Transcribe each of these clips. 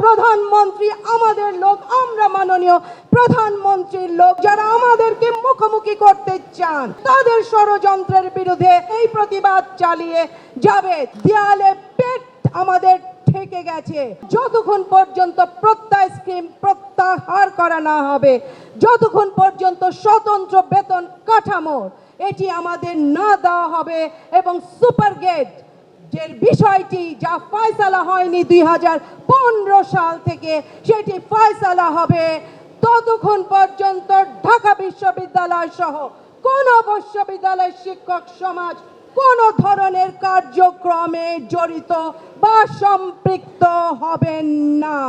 প্রধানমন্ত্রী আমাদের লোক, আমরা মাননীয় প্রধানমন্ত্রীর লোক, যারা আমাদেরকে মুখোমুখি করতে চান, তাদের ষড়যন্ত্রের বিরুদ্ধে এই প্রতিবাদ চালিয়ে যাবে। দেয়ালে পেট আমাদের ঠেকে গেছে। যতক্ষণ পর্যন্ত প্রত্যয় স্কিম প্রত্যাহার করা না হবে, যতক্ষণ পর্যন্ত স্বতন্ত্র বেতন কাঠামো এটি আমাদের না দেওয়া হবে এবং সুপার গেট যে বিষয়টি যা ফয়সালা হয়নি দুই হাজার পনেরো সাল থেকে, সেটি ফয়সালা হবে ততক্ষণ পর্যন্ত ঢাকা বিশ্ববিদ্যালয় সহ কোন বিশ্ববিদ্যালয়ের শিক্ষক সমাজ কোন ধরনের কার্যক্রমে জড়িত বা সম্পৃক্ত হবেন না।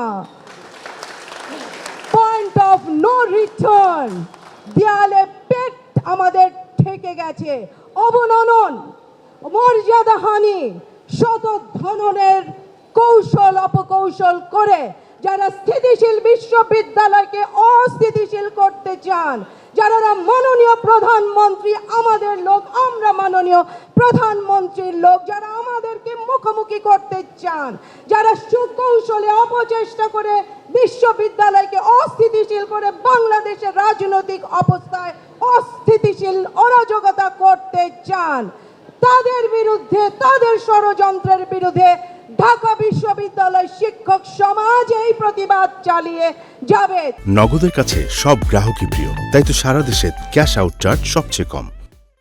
পয়েন্ট অফ নো রিটার্ন দেয়ালে পেট আমাদের ঠেকে গেছে। অবননন। মর্যাদাহানি শত ধরনের কৌশল, অপকৌশল করে যারা স্থিতিশীল বিশ্ববিদ্যালয়কে অস্থিতিশীল করতে চান, যারা মাননীয় প্রধানমন্ত্রী, আমাদের লোক, আমরা মাননীয় প্রধানমন্ত্রীর লোক, যারা আমাদেরকে মুখোমুখি করতে চান, যারা সুকৌশলে অপচেষ্টা করে বিশ্ববিদ্যালয়কে অস্থিতিশীল করে বাংলাদেশের রাজনৈতিক অবস্থায় অস্থিতিশীল অরাজকতা করতে চান তাদের বিরুদ্ধে তাদের ষড়যন্ত্রের বিরুদ্ধে ঢাকা বিশ্ববিদ্যালয় শিক্ষক সমাজ এই প্রতিবাদ চালিয়ে যাবে। নগদের কাছে সব গ্রাহকই প্রিয় তাই তো সারা দেশে ক্যাশ আউট চার্জ সবচেয়ে কম।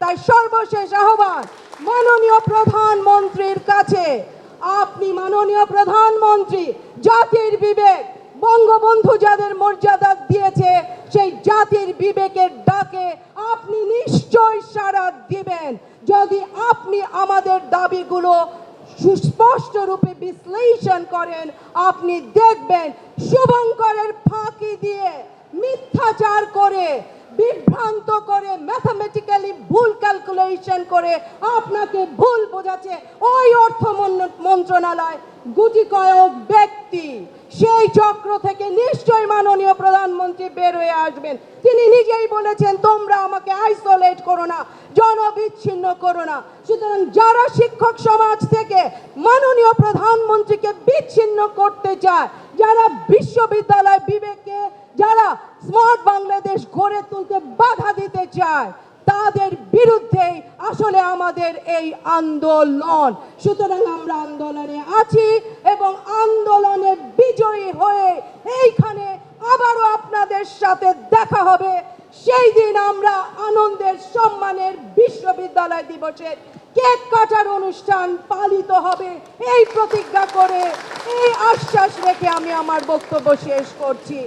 তাই সর্বশেষ আহ্বান মাননীয় প্রধানমন্ত্রীর কাছে। আপনি মাননীয় প্রধানমন্ত্রী জাতির বিবেক বঙ্গবন্ধু যাদের মর্যাদা দিয়েছে সেই জাতির বিবেকের ডাকে আপনি আমাদের দাবিগুলো সুস্পষ্ট রূপে বিশ্লেষণ করেন। আপনি দেখবেন শুভঙ্করের ফাঁকি দিয়ে মিথ্যাচার করে, বিভ্রান্ত করে ম্যাথামেটিক্যালি ভুল ক্যালকুলেশন করে আপনাকে ভুল বোঝাচ্ছে ওই অর্থ মন্ত্রণালয়। গুটি কয়েক ব্যক্তি সেই চক্র থেকে নিশ্চয়ই মাননীয় প্রধানমন্ত্রী বের হয়ে আসবেন। তিনি নিজেই বলেছেন, তোমরা আমাকে আইসোলেট করো না, জনবিচ্ছিন্ন করো না। সুতরাং যারা শিক্ষক সমাজ থেকে মাননীয় প্রধানমন্ত্রীকে বিচ্ছিন্ন করতে চায়, যারা বিশ্ববিদ্যালয় বিবেককে, যারা স্মার্ট বাংলাদেশ গড়ে তুলতে বাধা দিতে চায়, তাদের বিরুদ্ধেই আসলে আমাদের এই আন্দোলন। সুতরাং আমরা আন্দোলনে আছি এবং আন্দোলনে বিজয়ী হয়ে এইখানে আপনাদের সাথে দেখা হবে। সেই দিন আমরা আনন্দের সম্মানের বিশ্ববিদ্যালয় দিবসের কেক কাটার অনুষ্ঠান পালিত হবে। এই প্রতিজ্ঞা করে এই আশ্বাস রেখে আমি আমার বক্তব্য শেষ করছি।